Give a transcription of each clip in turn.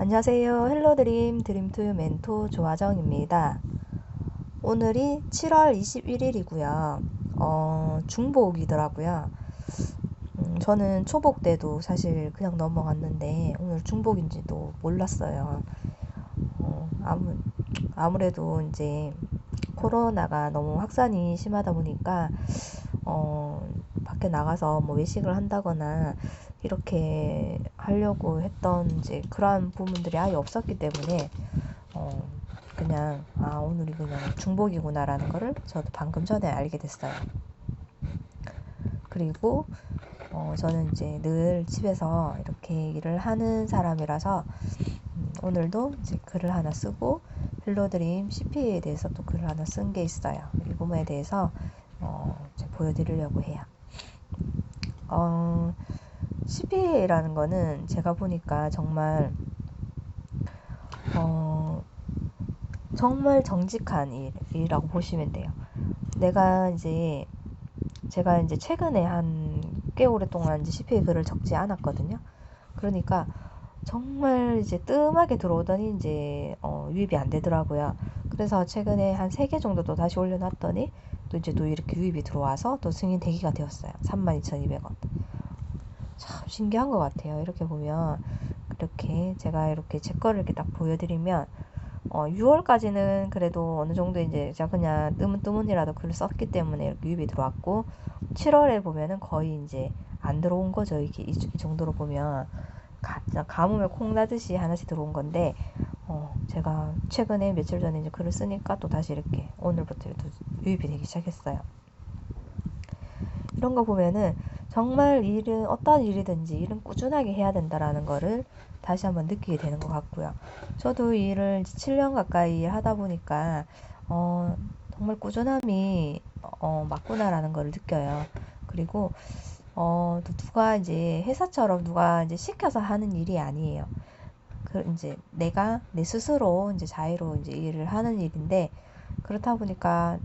안녕하세요. 헬로드림 드림투 멘토 조화정입니다. 오늘이 7월 21일이고요. 어, 중복이더라고요. 음, 저는 초복 때도 사실 그냥 넘어갔는데 오늘 중복인지도 몰랐어요. 어, 아무, 아무래도 이제 코로나가 너무 확산이 심하다 보니까 어, 밖에 나가서 뭐 외식을 한다거나 이렇게 하려고 했던 이제 그러한 부분들이 아예 없었기 때문에 어 그냥 아 오늘이 그냥 중복이구나라는 거를 저도 방금 전에 알게 됐어요. 그리고 어 저는 이제 늘 집에서 이렇게 일을 하는 사람이라서 음 오늘도 이제 글을 하나 쓰고 헬로드림 CPA에 대해서 또 글을 하나 쓴 게 있어요. 이 부분에 대해서 어 보여드리려고 해요. 어 CPA라는 거는 제가 보니까 정말 어 정말 정직한 일, 이라고 보시면 돼요. 내가 이제 제가 이제 최근에 한 꽤 오랫동안 이제 CPA 글을 적지 않았거든요. 그러니까 정말 이제 뜸하게 들어오더니 이제 어, 유입이 안 되더라고요. 그래서 최근에 한세개 정도 또 다시 올려놨더니 또 이제 또 이렇게 유입이 들어와서 또 승인 대기가 되었어요. 32,200원. 참 신기한 것 같아요. 이렇게 보면 이렇게 제가 이렇게 제 거를 이렇게 딱 보여드리면 어, 6월까지는 그래도 어느 정도 이제 제가 그냥 뜨문뜨문이라도 글을 썼기 때문에 이렇게 유입이 들어왔고 7월에 보면은 거의 이제 안 들어온 거죠. 이게 이, 이 정도로 보면 가, 가뭄에 콩 나듯이 하나씩 들어온 건데 어, 제가 최근에 며칠 전에 이제 글을 쓰니까 또 다시 이렇게 오늘부터 유입이 되기 시작했어요. 이런 거 보면은 정말 일은 어떤 일이든지 일은 꾸준하게 해야 된다라는 거를 다시 한번 느끼게 되는 것 같고요. 저도 일을 7년 가까이 하다 보니까 어, 정말 꾸준함이 어, 맞구나라는 걸 느껴요. 그리고 어, 또 누가 이제 회사처럼 누가 이제 시켜서 하는 일이 아니에요. 그 이제 내가 내 스스로 이제 자유로 이제 일을 하는 일인데 그렇다 보니까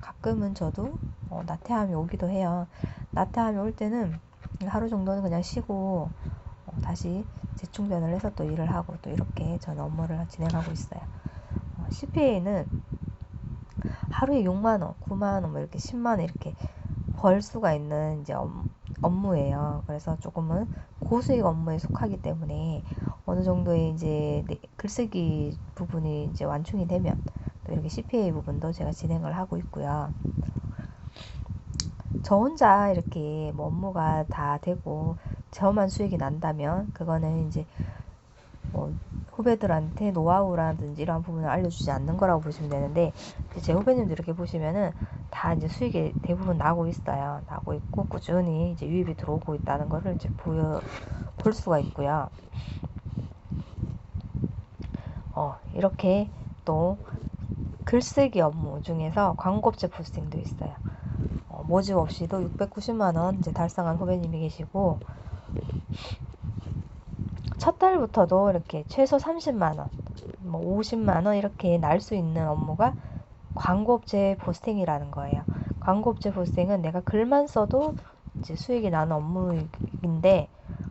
가끔은 저도 어, 나태함이 오기도 해요. 나태함이 올 때는 하루 정도는 그냥 쉬고 어, 다시 재충전을 해서 또 일을 하고 또 이렇게 저는 업무를 진행하고 있어요. 어, CPA는 하루에 6만 원, 9만 원, 뭐 이렇게 10만 원 이렇게 벌 수가 있는 이제 업무예요. 그래서 조금은 고수익 업무에 속하기 때문에 어느 정도의 이제 글쓰기 부분이 이제 완충이 되면 또 이렇게 CPA 부분도 제가 진행을 하고 있고요. 저 혼자 이렇게 뭐 업무가 다 되고 저만 수익이 난다면 그거는 이제 뭐 후배들한테 노하우라든지 이런 부분을 알려주지 않는 거라고 보시면 되는데 제 후배님들 이렇게 보시면은 다 이제 수익이 대부분 나고 있어요. 나고 있고 꾸준히 이제 유입이 들어오고 있다는 거를 이제 보여 볼 수가 있고요. 어, 이렇게 또 글쓰기 업무 중에서 광고업체 포스팅도 있어요. 어, 모집 없이도 690만 원 이제 달성한 후배님이 계시고, 첫 달부터도 이렇게 최소 30만 원, 뭐 50만 원 이렇게 날 수 있는 업무가 광고업체 포스팅이라는 거예요. 광고업체 포스팅은 내가 글만 써도 이제 수익이 나는 업무인데,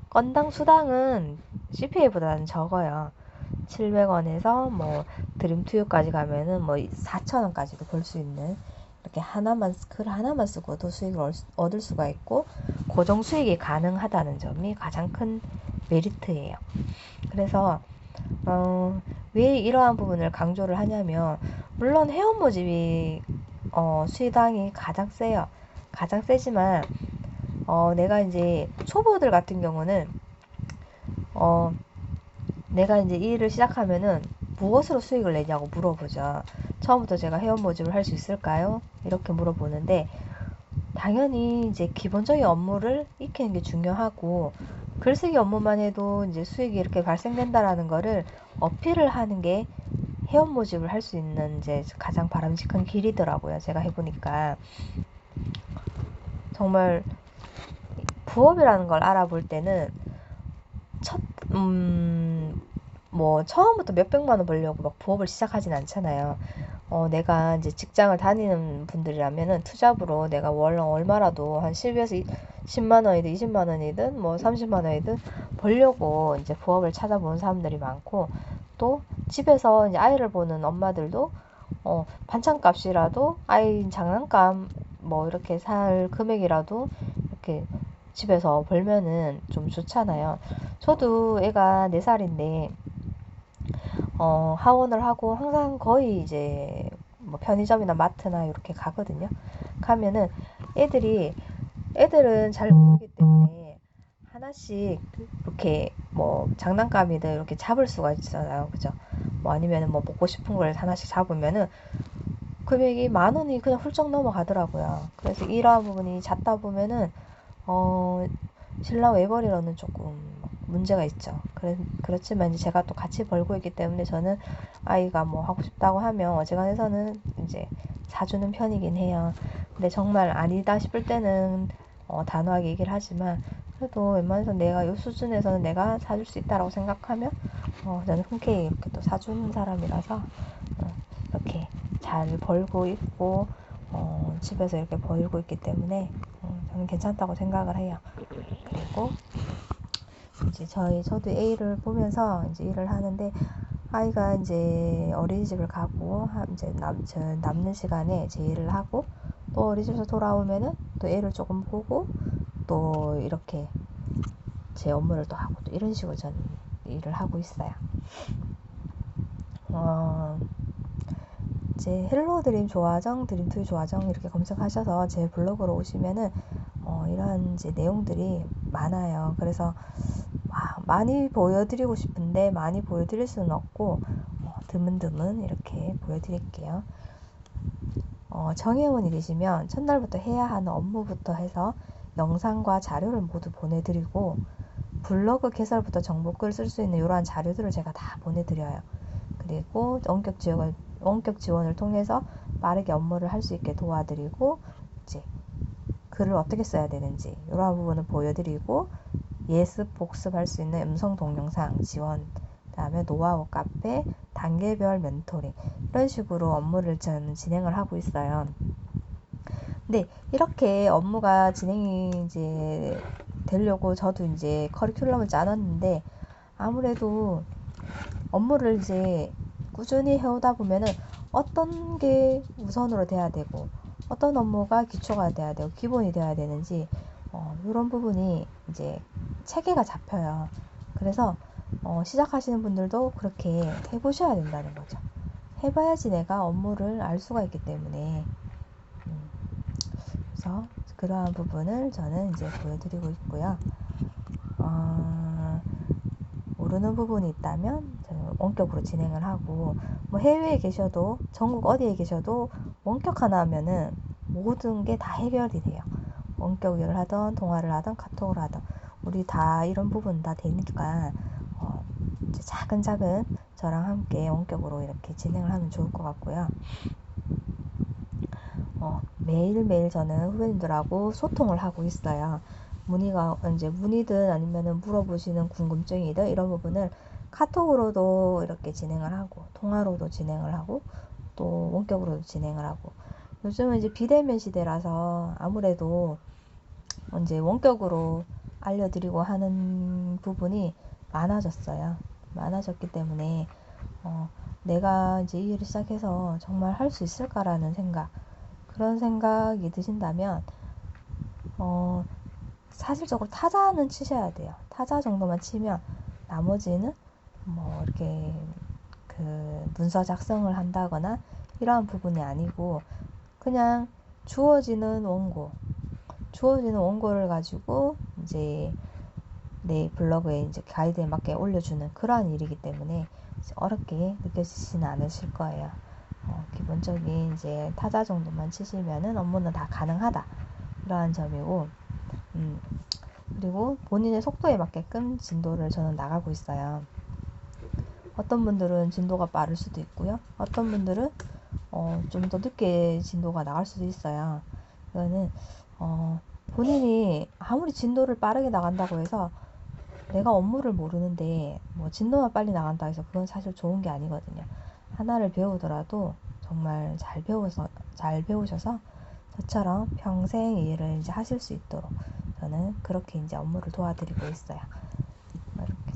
건당 수당은 CPA보다는 적어요. 700원에서 뭐 드림투유까지 가면은 뭐 4,000원까지도 벌 수 있는 이렇게 하나만 글 하나만 쓰고도 수익을 얻을 수가 있고 고정 수익이 가능하다는 점이 가장 큰 메리트예요. 그래서 어, 왜 이러한 부분을 강조를 하냐면 물론 회원 모집이 어, 수당이 가장 세요. 가장 세지만 어, 내가 이제 초보들 같은 경우는 어, 내가 이제 이 일을 시작하면은 무엇으로 수익을 내냐고 물어보죠. 처음부터 제가 회원 모집을 할 수 있을까요? 이렇게 물어보는데 당연히 이제 기본적인 업무를 익히는 게 중요하고 글쓰기 업무만 해도 이제 수익이 이렇게 발생된다라는 거를 어필을 하는 게 회원 모집을 할 수 있는 이제 가장 바람직한 길이더라고요. 제가 해보니까 정말 부업이라는 걸 알아볼 때는 첫 음, 뭐 처음부터 몇백만 원 벌려고 막 부업을 시작하진 않잖아요. 어, 내가 이제 직장을 다니는 분들이라면은 투잡으로 내가 월 얼마라도 한 10에서 10만 원이든 20만 원이든 뭐 30만 원이든 벌려고 이제 부업을 찾아보는 사람들이 많고 또 집에서 이제 아이를 보는 엄마들도 어, 반찬값이라도 아이 장난감 뭐 이렇게 살 금액이라도 이렇게 집에서 벌면은 좀 좋잖아요. 저도 애가 4살인데 어, 하원을 하고 항상 거의 이제 뭐 편의점이나 마트나 이렇게 가거든요. 가면은 애들이 애들은 잘 모르기 때문에 하나씩 이렇게 뭐 장난감이든 이렇게 잡을 수가 있잖아요. 그죠? 뭐 아니면은 뭐 먹고 싶은 걸 하나씩 잡으면은 금액이 만 원이 그냥 훌쩍 넘어가더라고요. 그래서 이러한 부분이 잦다 보면은 어 신랑 외벌이로는 조금 문제가 있죠. 그래, 그렇지만 이제 제가 또 같이 벌고 있기 때문에 저는 아이가 뭐 하고 싶다고 하면 어지간해서는 이제 사주는 편이긴 해요. 근데 정말 아니다 싶을 때는 어, 단호하게 얘기를 하지만 그래도 웬만해서 내가 이 수준에서는 내가 사줄 수 있다라고 생각하면 어, 저는 흔쾌히 이렇게 또 사주는 사람이라서 어, 이렇게 잘 벌고 있고 어, 집에서 이렇게 벌고 있기 때문에 어, 저는 괜찮다고 생각을 해요. 그리고 이제 저희 저도 A를 보면서 이제 일을 하는데 아이가 이제 어린이집을 가고 이제 남, 저 남는 시간에 제 일을 하고 또 어린이집에서 돌아오면은 또 애를 조금 보고 또 이렇게 제 업무를 또 하고 또 이런 식으로 저는 일을 하고 있어요. 어, 이제 헬로 드림 조화정, 드림 투 조화정 이렇게 검색하셔서 제 블로그로 오시면은 어, 이런 이제 내용들이 많아요. 그래서 많이 보여드리고 싶은데 많이 보여드릴 수는 없고 어, 드문드문 이렇게 보여드릴게요. 어, 정혜원이 계시면 첫날부터 해야 하는 업무부터 해서 영상과 자료를 모두 보내드리고 블로그 개설부터 정보글 쓸 수 있는 이러한 자료들을 제가 다 보내드려요. 그리고 원격 지원을, 원격 지원을 통해서 빠르게 업무를 할 수 있게 도와드리고 이제 글을 어떻게 써야 되는지 이러한 부분을 보여드리고 예습 복습할 수 있는 음성 동영상 지원 그다음에 노하우 카페 단계별 멘토링 이런 식으로 업무를 저는 진행을 하고 있어요. 근데 이렇게 업무가 진행이 이제 되려고 저도 이제 커리큘럼을 짜놨는데 아무래도 업무를 이제 꾸준히 해오다 보면은 어떤 게 우선으로 돼야 되고 어떤 업무가 기초가 돼야 되고 기본이 돼야 되는지 어, 이런 부분이 이제 체계가 잡혀요. 그래서 어, 시작하시는 분들도 그렇게 해보셔야 된다는 거죠. 해봐야지 내가 업무를 알 수가 있기 때문에 음, 그래서 그러한 부분을 저는 이제 보여드리고 있고요. 어, 모르는 부분이 있다면 원격으로 진행을 하고 뭐 해외에 계셔도 전국 어디에 계셔도 원격 하나 하면은 모든 게 다 해결이 돼요. 원격을 하던 통화를 하던 카톡을 하던 우리 다 이런 부분 다 되니까 어, 이제 차근차근 저랑 함께 원격으로 이렇게 진행을 하면 좋을 것 같고요. 어, 매일매일 저는 후배님들하고 소통을 하고 있어요. 문의가 이제 문의든 아니면은 물어보시는 궁금증이든 이런 부분을 카톡으로도 이렇게 진행을 하고 통화로도 진행을 하고 또 원격으로도 진행을 하고 요즘은 이제 비대면 시대라서 아무래도 이제 원격으로 알려드리고 하는 부분이 많아졌어요. 많아졌기 때문에 어, 내가 이제 이 일을 시작해서 정말 할 수 있을까라는 생각 그런 생각이 드신다면 어, 사실적으로 타자는 치셔야 돼요. 타자 정도만 치면 나머지는 뭐 이렇게 그 문서 작성을 한다거나 이러한 부분이 아니고 그냥 주어지는 원고 주어지는 원고를 가지고 이제 내 블로그에 이제 가이드에 맞게 올려주는 그러한 일이기 때문에 어렵게 느껴지지는 않으실 거예요. 어, 기본적인 이제 타자 정도만 치시면은 업무는 다 가능하다. 이러한 점이고, 음, 그리고 본인의 속도에 맞게끔 진도를 저는 나가고 있어요. 어떤 분들은 진도가 빠를 수도 있고요. 어떤 분들은 어, 좀 더 늦게 진도가 나갈 수도 있어요. 이거는 어, 본인이 아무리 진도를 빠르게 나간다고 해서 내가 업무를 모르는데 뭐 진도만 빨리 나간다 해서 그건 사실 좋은 게 아니거든요. 하나를 배우더라도 정말 잘 배워서 잘 배우셔서 저처럼 평생 일을 이제 하실 수 있도록 저는 그렇게 이제 업무를 도와드리고 있어요.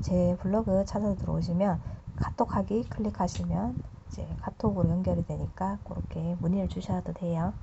제 블로그 찾아 들어오시면 카톡하기 클릭하시면 이제 카톡으로 연결이 되니까 그렇게 문의를 주셔도 돼요.